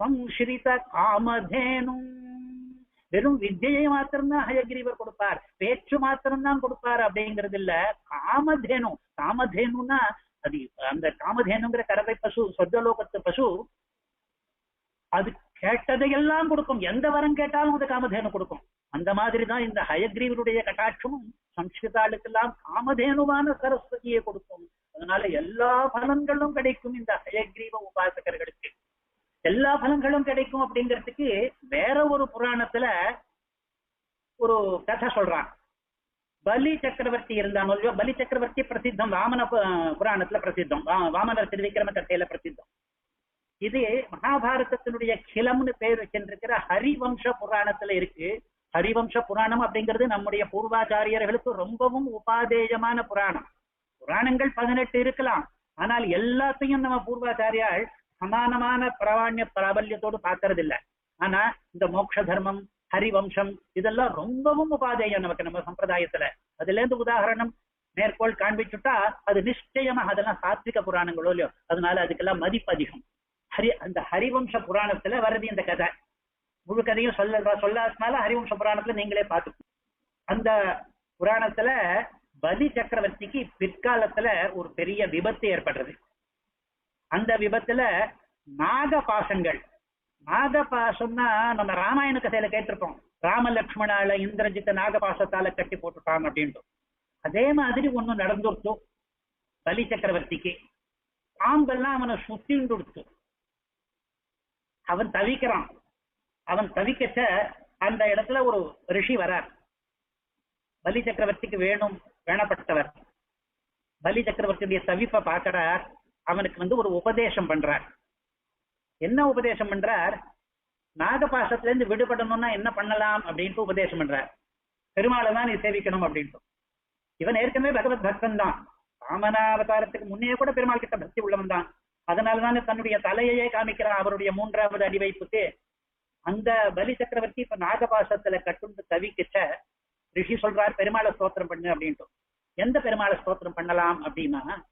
சம்ஸ்ரித காமதேனும் வெறும் வித்தியை மாத்திரம்தான் ஹயகிரிவர் கொடுப்பார். பேச்சு மாத்திரம்தான் கொடுப்பார் அப்படிங்கிறது இல்ல. காமதேனு. காமதேனுனா அது அந்த காமதேனுங்கிற கறவை பசு சொர்க்கலோகத்து பசு அது கேட்டதையெல்லாம் கொடுக்கும். எந்த வரம் கேட்டாலும் அது காமதேனு கொடுக்கும். அந்த மாதிரிதான் இந்த ஹயக்ரீவருடைய கட்டாட்சமும் சம்ஸ்கிருதாளுக்கெல்லாம் காமதேனுவான சரஸ்வதியை கொடுக்கும். அதனால எல்லா பலன்களும் கிடைக்கும் இந்த ஹயக்ரீவ உபாசகர்களுக்கு. எல்லா பலன்களும் கிடைக்கும் அப்படிங்கிறதுக்கு வேற ஒரு புராணத்துல ஒரு கதை சொல்றான். பலி சக்கரவர்த்தி இருந்தான். இல்லையோ பலி சக்கரவர்த்தி பிரசித்தம். வாமன புராணத்துல பிரசித்தம். வாமனர் திருவிக்கிரம கட்டையில பிரசித்தம். இது மகாபாரதத்தினுடைய கிளம்னு பேர் வச்சிருக்கிற ஹரிவம்ச புராணத்துல இருக்கு. ஹரிவம்ச புராணம் அப்படிங்கிறது நம்முடைய பூர்வாச்சாரியர்களுக்கு ரொம்பவும் உபாதேயமான புராணம். புராணங்கள் பதினெட்டு இருக்கலாம். ஆனால் எல்லாத்தையும் நம்ம பூர்வாச்சாரியால் சமானமான பிராவண்ய பிராபல்யத்தோடு பார்க்கறது இல்ல ஆனா இந்த மோட்ச தர்மம் ஹரிவம்சம் இதெல்லாம் ரொம்பவும் உபாதேயம் நமக்கு நம்ம சம்பிரதாயத்துல. அதுல இருந்து உதாரணம் மேற்கோள் காண்பிச்சுட்டா அது நிச்சயமா அதெல்லாம் சாத்விக புராணங்களோ இல்லையோ அதனால அதுக்கெல்லாம் மதிப்பு அதிகம். ஹரி அந்த ஹரிவம்ச புராணத்துல வருது இந்த கதை. முழு கதையும் சொல்ல சொல்லாதனால ஹரிவம்ச புராணத்துல நீங்களே பார்த்து அந்த புராணத்துல பலி சக்கரவர்த்திக்கு பிற்காலத்துல ஒரு பெரிய விபத்து ஏற்படுறது அந்த விபத்துல நாக பாசங்கள் நாக பாசம்னா நம்ம ராமாயண கதையில கேட்டிருப்போம். ராம லக்ஷ்மணால இந்திரஜித்த நாகபாசத்தால கட்டி போட்டுட்டாங்க அப்படின்ட்டு அதே மாதிரி ஒண்ணு நடந்துருச்சு. பலி சக்கரவர்த்திக்கு. பாம்பெல்லாம் அவனை சுத்தின்னு அவன் தவிக்கிறான். அவன் தவிக்கச்ச அந்த இடத்துல ஒரு ரிஷி வரார். பலி சக்கரவர்த்திக்கு வேணும் வேணப்பட்டவர். பலி சக்கரவர்த்தியுடைய தவிப்பை பார்க்கிறார். அவனுக்கு வந்து ஒரு உபதேசம் பண்றார். என்ன உபதேசம் பண்றார்? நாகபாசத்துல இருந்து விடுபடணும்னா என்ன பண்ணலாம் அப்படின்ட்டு உபதேசம் பண்றார். பெருமாளை தான் நீ சேவிக்கணும் அப்படின்ட்டு. இவன் ஏற்கனவே பகவத் பக்தன் தான். ராமனாவதாரத்துக்கு முன்னே கூட பெருமாள் கிட்ட பக்தி உள்ளவன் தான். அதனாலதான் தன்னுடைய தலையையே காமிக்கிறான் அவருடைய மூன்றாவது அடிவைப்புக்கு. அந்த பலி சக்கரவர்த்தி இப்ப நாகபாசத்துல கட்டுண்டு தவிக்கிட்ட ரிஷி சொல்றார் பெருமாளை ஸ்தோத்திரம் பண்ணு அப்படின்ட்டு. எந்த பெருமாளை ஸ்தோத்திரம் பண்ணலாம் அப்படின்னா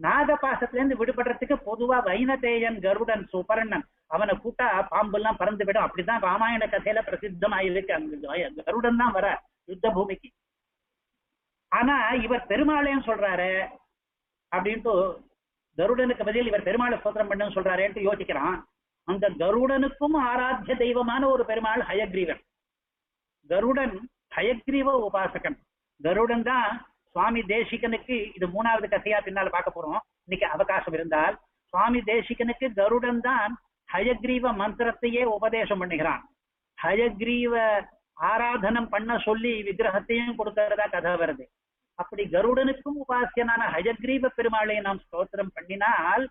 நாகபாசத்துல இருந்து விடுபடுறதுக்கு பொதுவா வைனதேயன் கருடன் சுபர்ணன் அவனை கூட்டா பாம்பு எல்லாம் பறந்து விடும். அப்படிதான் ராமாயண கதையில பிரசித்தமாயிருக்கு. அங்க கருடன் தான் வர யுத்த பூமிக்கு. ஆனா இவர் பெருமாளையும் சொல்றாரு அப்படின்ட்டு கருடனுக்கு பதில் இவர் பெருமாளை சோதனம் பண்ணுன்னு சொல்றாரேன்ட்டு யோசிக்கிறான். அந்த கருடனுக்கும் ஆராத்திய தெய்வமான ஒரு பெருமாள் ஹயக்ரீவன். கருடன் ஹயக்ரீவ உபாசகன். கருடன் தான் சுவாமி தேசிகனுக்கு இது மூணாவது கதையா பின்னால பார்க்க போறோம். இன்னைக்கு அவகாசம் இருந்தால் சுவாமி தேசிகனுக்கு கருடன் தான் ஹயக்ரீவ மந்திரத்தையே உபதேசம் பண்ணுகிறான். ஹயக்ரீவ ஆராதனம் பண்ண சொல்லி விக்கிரகத்தையும் கொடுக்கறதா கதை வருது. அப்படி கருடனுக்கும் உபாசியனான ஹயக்ரீவ பெருமாளை நாம் ஸ்தோத்திரம் பண்ணினால்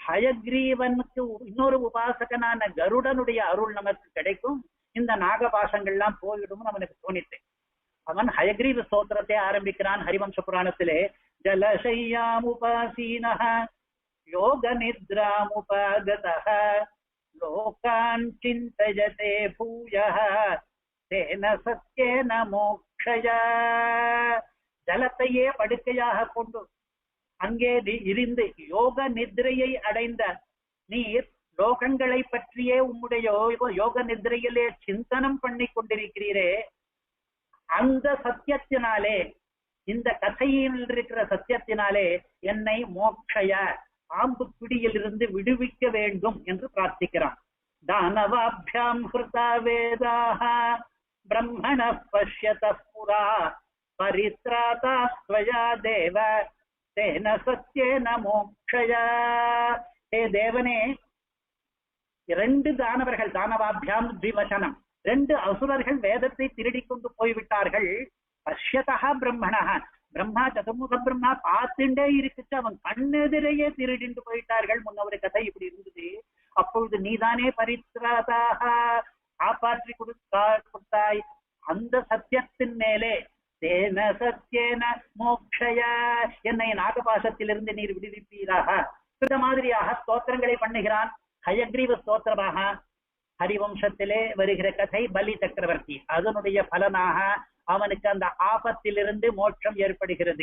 ஹயக்ரீவனுக்கு இன்னொரு உபாசகனான கருடனுடைய அருள் நமக்கு கிடைக்கும். இந்த நாகபாசங்கள்லாம் போயிடும் நம்மளுக்கு தோணித்தேன் அவன் ஹயக்ரீவ ஸ்தோத்திரத்தை ஆரம்பிக்கிறான் ஹரிவம்ச புராணத்திலே. ஜலசையாமுபாசீன யோக நித்ராமுபாகத லோகான் சிந்தயதே பூய தேன சத்யேன மோக்ஷய. ஜலத்தையே படுக்கையாக கொண்டு அங்கே இருந்து யோக நித்ரையை அடைந்த நீர் லோகங்களை பற்றியே உம்முடைய யோக நித்ரையிலே சிந்தனம் பண்ணி கொண்டிருக்கிறீரே. அந்த சத்தியத்தினாலே இந்த கதையில் இருக்கிற சத்தியத்தினாலே என்னை மோக்ஷய பாம்பு பிடியிலிருந்து விடுவிக்க வேண்டும் என்று பிரார்த்திக்கிறான். தானவாபியாம் ஹிருதா வேதாக பிரம்மண பஷ்யத புரா பரித்ராதா ஸ்வயா தேவ தேன சத்யேன மோக்ஷய. ஹே தேவனே இரண்டு தானவர்கள் தானவாபியாம் திவசனம். ரெண்டு அசுரர்கள் வேதத்தை திருடிக் கொண்டு போய்விட்டார்கள். பஷ்யதா பிரம்மணா பிரம்மா சதுர்முக பிரம்மா பார்த்துட்டே இருக்குச்சு. அவன் கண்ணெதிரையே திருடிண்டு போயிட்டார்கள். முன்ன ஒரு கதை இப்படி இருந்தது. அப்பொழுது நீதானே பரித்ராதாக காப்பாற்றி கொடுத்தா கொடுத்தாய். அந்த சத்தியத்தின் மேலே தேன சத்தியன மோக்ஷய. என்னை நாகபாசத்திலிருந்து நீர் விடுவிப்பீராக. இந்த மாதிரியாக ஸ்தோத்திரங்களை பண்ணுகிறான். ஹயக்ரீவ ஸ்தோத்திரமாக. ஹரிவம்சத்திலே வருகிற கதை பலி சக்கரவர்த்தி. அதனுடைய பலனாக அவனுக்கு அந்த ஆபத்திலிருந்து மோட்சம் ஏற்படுகிறது.